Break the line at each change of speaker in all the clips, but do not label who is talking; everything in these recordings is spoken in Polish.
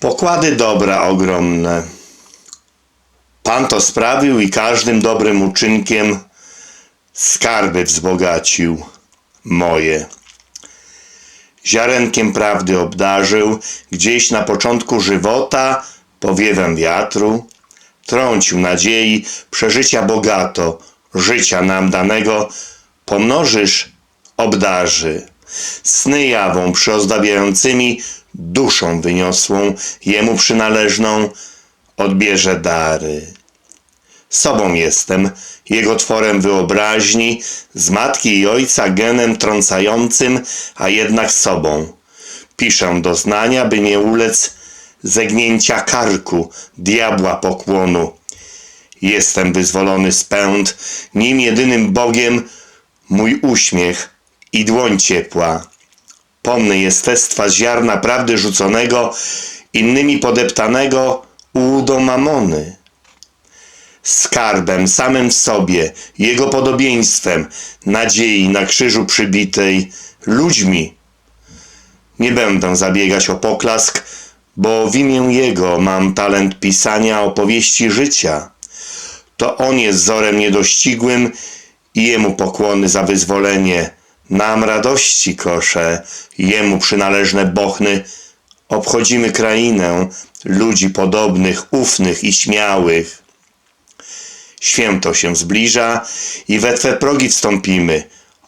Pokłady dobra ogromne. Pan to sprawił i każdym dobrym uczynkiem skarby wzbogacił moje. Ziarenkiem prawdy obdarzył, gdzieś na początku żywota, powiewem wiatru, trącił nadziei, przeżycia bogato, życia nam danego, pomnożysz, obdarzy. Sny jawą przyozdabiającymi, duszą wyniosłą, jemu przynależną, odbierze dary. Sobą jestem, jego tworem wyobraźni, z matki i ojca genem trącającym, a jednak sobą. Piszę doznania, by nie ulec zegnięcia karku, diabła pokłonu. Jestem wyzwolony z pęd, nim jedynym Bogiem mój uśmiech i dłoń ciepła. Pomny jestestwa z ziarna prawdy rzuconego, innymi podeptanego u do mamony skarbem samym w sobie, jego podobieństwem, nadziei na krzyżu przybitej, ludźmi. Nie będę zabiegać o poklask, bo w imię Jego mam talent pisania opowieści życia. To On jest wzorem niedościgłym i Jemu pokłony za wyzwolenie. Nam radości kosze, Jemu przynależne bochny. Obchodzimy krainę ludzi podobnych, ufnych i śmiałych. Święto się zbliża i we Twe progi wstąpimy.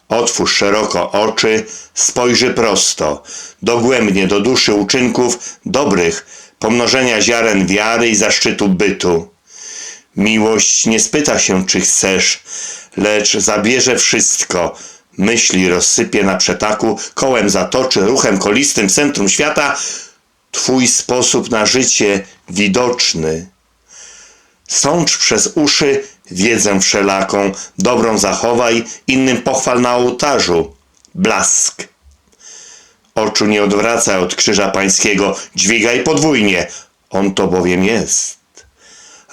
Otwórz szeroko oczy, spojrzy prosto, dogłębnie do duszy uczynków dobrych, pomnożenia ziaren wiary i zaszczytu bytu. Miłość nie spyta się, czy chcesz, lecz zabierze wszystko. Myśli rozsypie na przetaku, kołem zatoczy, ruchem kolistym centrum świata. Twój sposób na życie widoczny. Sącz przez uszy wiedzę wszelaką, dobrą zachowaj, innym pochwal na ołtarzu. Blask. Oczu nie odwracaj od krzyża pańskiego, dźwigaj podwójnie, on to bowiem jest.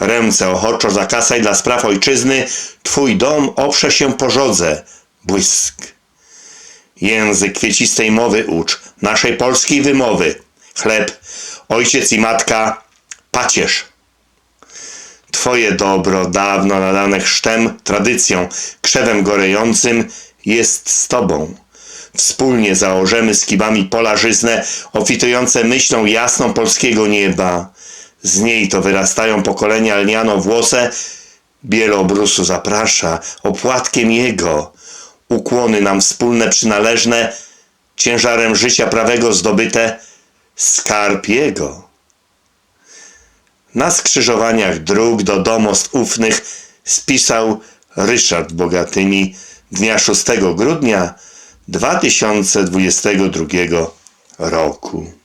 Ręce ochoczo zakasaj dla spraw ojczyzny, twój dom oprze się pożodze, błysk. Język kwiecistej mowy ucz, naszej polskiej wymowy. Chleb, ojciec i matka, pacierz. Twoje dobro, dawno nadane chrztem, tradycją, krzewem gorejącym, jest z Tobą. Wspólnie założemy z kibami pola żyzne, ofitujące myślą jasną polskiego nieba. Z niej to wyrastają pokolenia lniano włose, biel obrusu zaprasza, opłatkiem jego. Ukłony nam wspólne przynależne, ciężarem życia prawego zdobyte, skarb jego. Na skrzyżowaniach dróg do domostw ufnych spisał Ryszard Bogatyni dnia 6 grudnia 2022 roku.